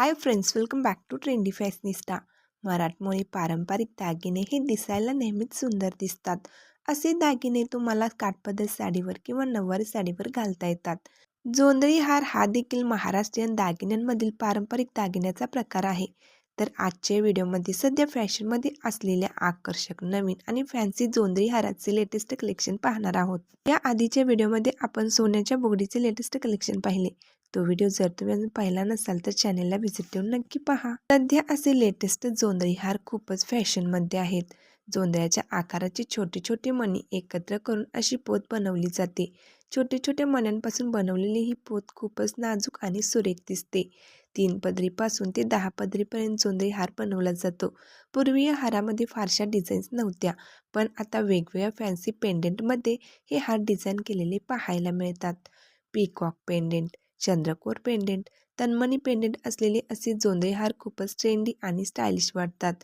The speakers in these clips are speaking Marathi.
Hi friends welcome back to trendy fashionista मराठमोळी पारंपरिक दागिने हे दिसायला नेहमीच सुंदर दिसतात. असे दागिने तुम्हाला काठपदर साडीवर किंवा नऊवारी साडीवर घालता येतात. जोंधळी हार हा देखील महाराष्ट्रीयन दागिन्यांमधील पारंपरिक दागिन्याचा प्रकार आहे. तर आजच्या व्हिडिओमध्ये सध्या फॅशनमध्ये असलेल्या आकर्षक नवीन आणि फॅन्सी जोंधळी हाराचे लेटेस्ट कलेक्शन पाहणार आहोत. या आधीच्या व्हिडिओमध्ये आपण सोन्याच्या बोगडीचे लेटेस्ट कलेक्शन पाहिले. तो व्हिडिओ जर तुम्ही अजून पाहिला नसाल तर चॅनेलला व्हिजिट देऊन नक्की पहा. सध्या असे लेटेस्ट जोंधळी हार खूपच फॅशनमध्ये आहेत. जोंधळ्याच्या आकाराचे छोटे छोटे मणी एकत्र करून अशी पोत बनवली जाते. छोटे छोटे मण्यांपासून बनवलेली ही पोत खूपच नाजूक आणि सुरेख दिसते. तीन पदरीपासून ते दहा पदरीपर्यंत जोंधळी हार बनवला जातो. पूर्वी या हारामध्ये फारशा डिझाईन्स नव्हत्या पण आता वेगवेगळ्या फॅन्सी पेंडेंटमध्ये हे हार डिझाईन केलेले पाहायला मिळतात. पीकॉक पेंडेंट चंद्रकोर पेंडेंट तन्मणी पेंडेंट असलेले असे जोंधळे हार खूपच ट्रेंडी आणि स्टायलिश वाटतात.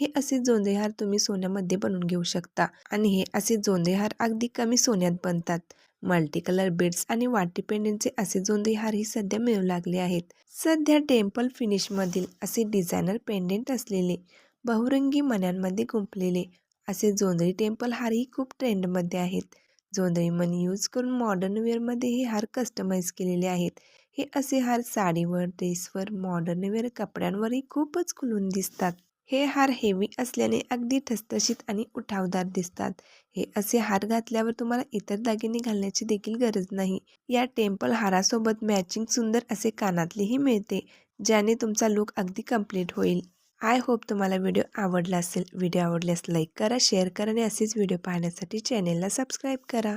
हे असे जोंधळे हार तुम्ही सोन्यामध्ये बनवून घेऊ शकता आणि हे असे जोंधळे हार अगदी कमी सोन्यात बनतात. मल्टी कलर बेड्स आणि वाटी पेंडेंटचे असे जोंधळे हारही सध्या मिळू लागले आहेत. सध्या टेम्पल फिनिशमधील असे डिझायनर पेंडेंट असलेले बहुरंगी मण्यांमध्ये गुंपलेले असे जोंधळी टेम्पल हारही खूप ट्रेंडमध्ये आहेत. जोंधळी मणी यूज करून मॉडर्न वेअरमध्ये हे हार कस्टमाइज केलेले आहेत. हे असे हार साडीवर ड्रेसवर मॉडर्न वेअर कपड्यांवरही खूपच खुलून दिसतात. हे हार हेवी असल्याने अगदी ठसठशीत आणि उठावदार दिसतात. हे असे हार घातल्यावर तुम्हाला इतर दागिने घालण्याची देखील गरज नाही. या टेम्पल हारासोबत मॅचिंग सुंदर असे कानातलेही मिळते ज्याने तुमचा लुक अगदी कंप्लीट होईल. आय होप तुम्हाला व्हिडिओ आवडला असेल व्हिडिओ आवडल्यास लाईक करा शेअर करा आणि असेच व्हिडिओ पाहण्यासाठी चॅनेलला सबस्क्राईब करा.